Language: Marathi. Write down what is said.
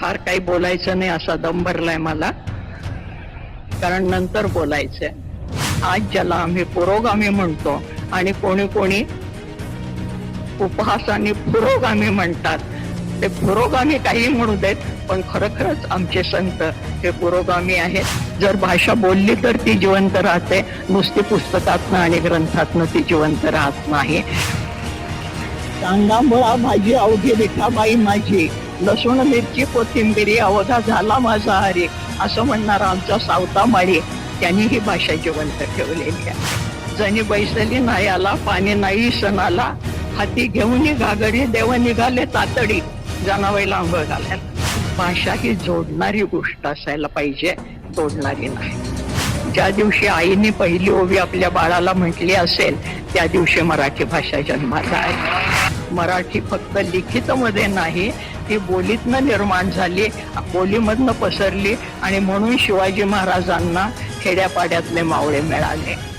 फार काही बोलायचं नाही असा दम भरलाय मला. कारण नंतर बोलायचंय. आज ज्याला आम्ही पुरोगामी म्हणतो आणि कोणी कोणी उपहासाने पुरोगामी म्हणतात. ते पुरोगामी काही म्हणू देत पण खरोखरच आमचे संत हे पुरोगामी आहेत. जर भाषा बोलली तर ती जिवंत राहते नुसती पुस्तकातनं आणि ग्रंथातनं ती जिवंत राहत नाही. कांदा मुळा भाजी अवघी विठाबाई माझी. लसूण मिरची कोथिंबिरी अवघा झाला माझा हरी. असं म्हणणारा आमचा सावता माळी. त्यांनी ही भाषा जिवंत ठेवलेली आहे. जणी बैसली नाही आला पाणी नाही सणाला. हाती घेऊन घागडी देव निघाले तातडी. जनावयला आंघोळ घालायला. भाषा ही जोडणारी गोष्ट असायला पाहिजे तोडणारी नाही. ज्या दिवशी आईने पहिली ओवी आपल्या बाळाला म्हटली असेल त्या दिवशी मराठी भाषा जन्माला आहे मराठी फक्त लिखित मध्ये नाही ती बोलीतनं निर्माण झाली बोलीमधनं पसरली आणि म्हणून शिवाजी महाराजांना खेड्यापाड्यातले मावळे मिळाले.